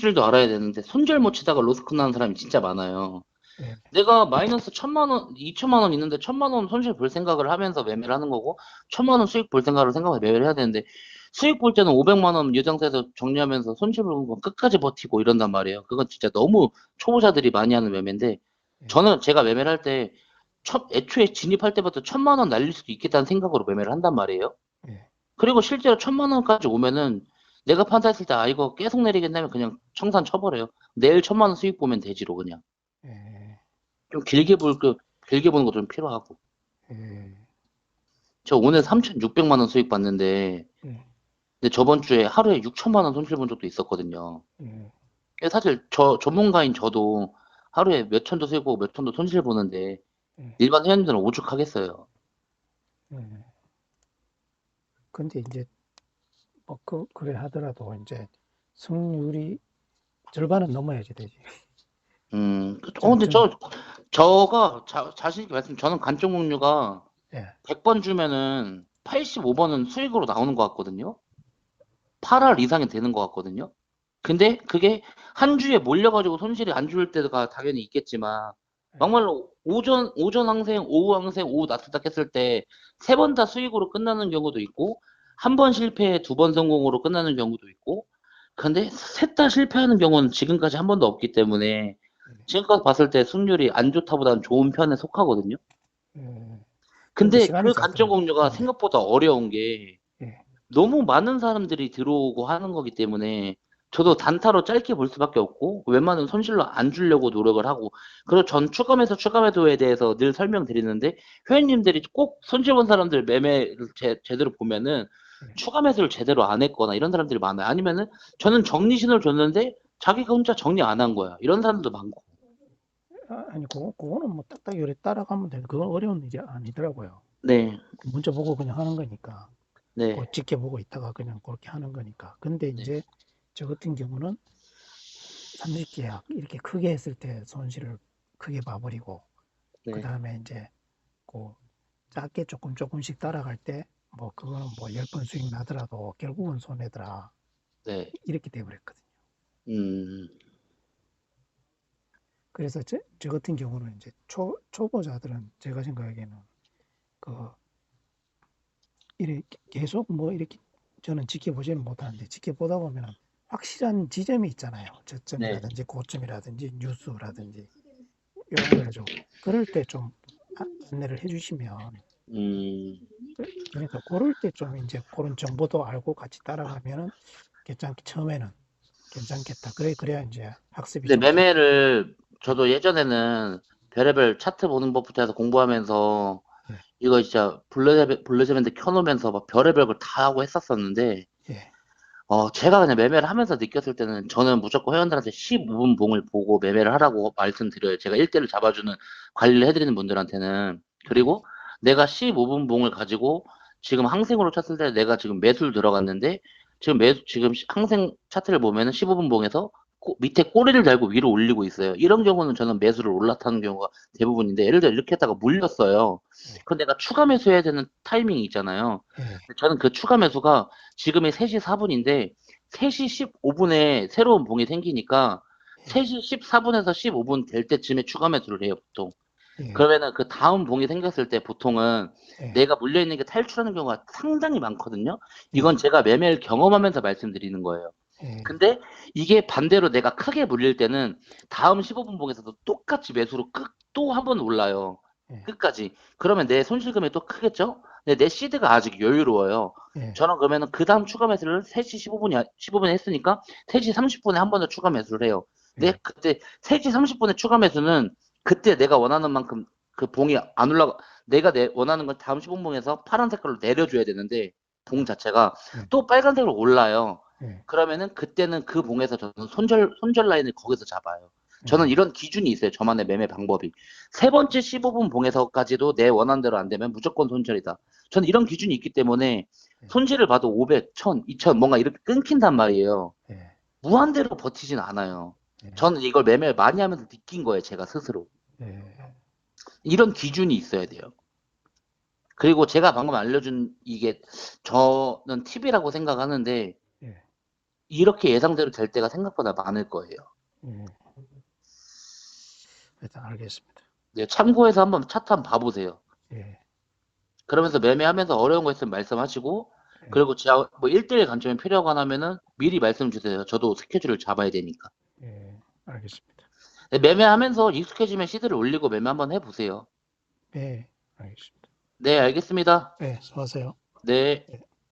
줄도 알아야 되는데 손절 못 치다가 로스크 나는 사람이 진짜 많아요. 예. 내가 마이너스 천만 원, 이천만 원 있는데 천만 원 손실 볼 생각을 하면서 매매를 하는 거고 천만 원 수익 볼 생각을 생각해서 매매를 해야 되는데 수익 볼 때는 500만 원 예정세에서 정리하면서 손실 보는 거 끝까지 버티고 이런단 말이에요. 그건 진짜 너무 초보자들이 많이 하는 매매인데 예. 저는 제가 매매를 할때 첫, 애초에 진입할 때부터 천만 원 날릴 수도 있겠다는 생각으로 매매를 한단 말이에요. 예. 그리고 실제로 천만 원까지 오면은 내가 판단했을 때 아 이거 계속 내리겠다면 그냥 청산 쳐버려요. 내일 천만 원 수익 보면 되지로 그냥 예. 좀 길게 볼 그 길게 보는 거좀 필요하고 예. 저 오늘 3,600만 원 수익 봤는데 예. 근데 저번 주에 하루에 6천만 원 손실 본 적도 있었거든요. 예. 사실 저 전문가인 저도 하루에 몇 천도 수익 보고 몇 천도 손실 보는데 예. 일반 회원들은 오죽하겠어요. 예. 근데 이제 뭐 그, 그래 하더라도 이제 승률이 절반은 넘어야지 되지. 음, 그- 어, 근데 저, 좀- 저가 자, 자신 있게 말씀, 저는 관점 공유가 예. 100번 주면은 85번은 수익으로 나오는 것 같거든요. 8할 이상이 되는 것 같거든요. 근데 그게 한 주에 몰려가지고 손실이 안 줄 때가 당연히 있겠지만, 예. 막말로 오전, 오전 항생, 오후 항생, 오후 나스닥 했을 때 세 번 다 수익으로 끝나는 경우도 있고, 한 번 실패, 두번 성공으로 끝나는 경우도 있고, 근데 셋 다 실패하는 경우는 지금까지 한 번도 없기 때문에, 지금까지 봤을 때 승률이 안 좋다보다는 좋은 편에 속하거든요. 예. 근데 그 짧더라고요. 공유가 네. 생각보다 어려운 게 예. 너무 많은 사람들이 들어오고 하는 거기 때문에 저도 단타로 짧게 볼 수밖에 없고 웬만하면 손실로 안 주려고 노력을 하고 그리고 전 추가매수 추가매도에 대해서 늘 설명드리는데 회원님들이 꼭 손실 본 사람들 매매를 제, 제대로 보면은 네. 추가 매수를 제대로 안 했거나 이런 사람들이 많아요. 아니면은 저는 정리 신호를 줬는데 자기가 혼자 정리 안 한 거야. 이런 사람도 많고. 아, 아니 그거 그거는 뭐 딱딱 요래 따라가면 돼. 그건 어려운 일이 아니더라고요. 네, 문자 보고 그냥 하는 거니까. 네, 그 지켜보고 있다가 그냥 그렇게 하는 거니까. 근데 네. 이제 저 같은 경우는 삼식계약 이렇게 크게 했을 때 손실을 크게 봐버리고 네. 그 다음에 이제 그 작게 조금 조금씩 따라갈 때 뭐 그거는 뭐 열 번 수익 나더라도 결국은 손해더라 네. 이렇게 돼버렸거든요. 음, 그래서 저, 저 같은 경우는 이제 초, 초보자들은 제가 생각하기에는 그 이렇게 계속 뭐 이렇게 저는 지켜보지는 못하는데 지켜보다 보면은 확실한 지점이 있잖아요. 저점이라든지 고점이라든지 뉴스라든지 이런 거죠. 그럴 때 좀 안내를 해주시면 음. 그러니까 그럴 때 좀 이제 그런 정보도 알고 같이 따라가면은 괜찮게 처음에는 괜찮겠다. 그래 그래야 이제 학습이 근데 좀 매매를 저도 예전에는 별의별 차트 보는 법부터 해서 공부하면서 네. 이거 진짜 블루제벤, 블루제벤드 켜놓으면서 막 별의별 걸 다 하고 했었었는데 예, 어 제가 그냥 매매를 하면서 느꼈을 때는 저는 무조건 회원들한테 15분 봉을 보고 매매를 하라고 말씀드려요. 제가 1대를 잡아주는 관리를 해드리는 분들한테는 그리고 내가 15분 봉을 가지고 지금 항생으로 쳤을 때 내가 지금 매수를 들어갔는데 지금 매수 지금 항생 차트를 보면은 15분 봉에서 꼬- 밑에 꼬리를 달고 위로 올리고 있어요. 이런 경우는 저는 매수를 올라타는 경우가 대부분인데 예를 들어 이렇게 했다가 물렸어요. 네. 그럼 내가 추가 매수해야 되는 타이밍이 있잖아요. 예, 저는 그 추가 매수가 지금이 3시 4분인데 3시 15분에 새로운 봉이 생기니까 예, 3시 14분에서 15분 될 때쯤에 추가 매수를 해요, 보통. 예, 그러면은 그 다음 봉이 생겼을 때 보통은 예. 내가 물려 있는 게 탈출하는 경우가 상당히 많거든요. 이건 제가 매매를 경험하면서 말씀드리는 거예요. 예, 근데 이게 반대로 내가 크게 물릴 때는 다음 15분 봉에서도 똑같이 매수로 또한 번 올라요. 예. 끝까지. 그러면 내 손실금이 또 크겠죠? 근데 내 시드가 아직 여유로워요. 예, 저는 그러면은 그 다음 추가 매수를 3시 15분이, 15분에 했으니까 3시 30분에 한 번 더 추가 매수를 해요. 근데 예. 그때 3시 30분에 추가 매수는 그때 내가 원하는 만큼 그 봉이 안 올라가, 내가 내 원하는 건 다음 15분에서 파란 색깔로 내려줘야 되는데 봉 자체가 음. 또 빨간색으로 올라요. 예. 그러면은 그때는 그 봉에서 저는 손절, 손절 라인을 거기서 잡아요. 저는 음. 이런 기준이 있어요. 저만의 매매 방법이. 세 번째 15분 봉에서까지도 내 원한대로 안 되면 무조건 손절이다. 저는 이런 기준이 있기 때문에 네. 손실을 봐도 500, 1000, 2000 뭔가 이렇게 끊긴단 말이에요. 예, 무한대로 버티진 않아요. 예. 저는 이걸 매매를 많이 하면서 느낀 거예요. 제가 스스로. 예, 이런 기준이 있어야 돼요. 그리고 제가 방금 알려준 이게 저는 팁이라고 생각하는데 예. 이렇게 예상대로 될 때가 생각보다 많을 거예요. 예. 일단 알겠습니다. 네, 참고해서 한번 차트 한번 봐보세요. 예. 그러면서 매매하면서 어려운 거 있으면 말씀하시고, 네. 그리고 제가 뭐 1대1 관점이 필요하거나 하면은 미리 말씀 주세요. 저도 스케줄을 잡아야 되니까. 예. 알겠습니다. 네, 매매하면서 익숙해지면 시드를 올리고 매매 한번 해보세요. 예. 알겠습니다. 네, 알겠습니다. 예. 수고하세요. 네. 예.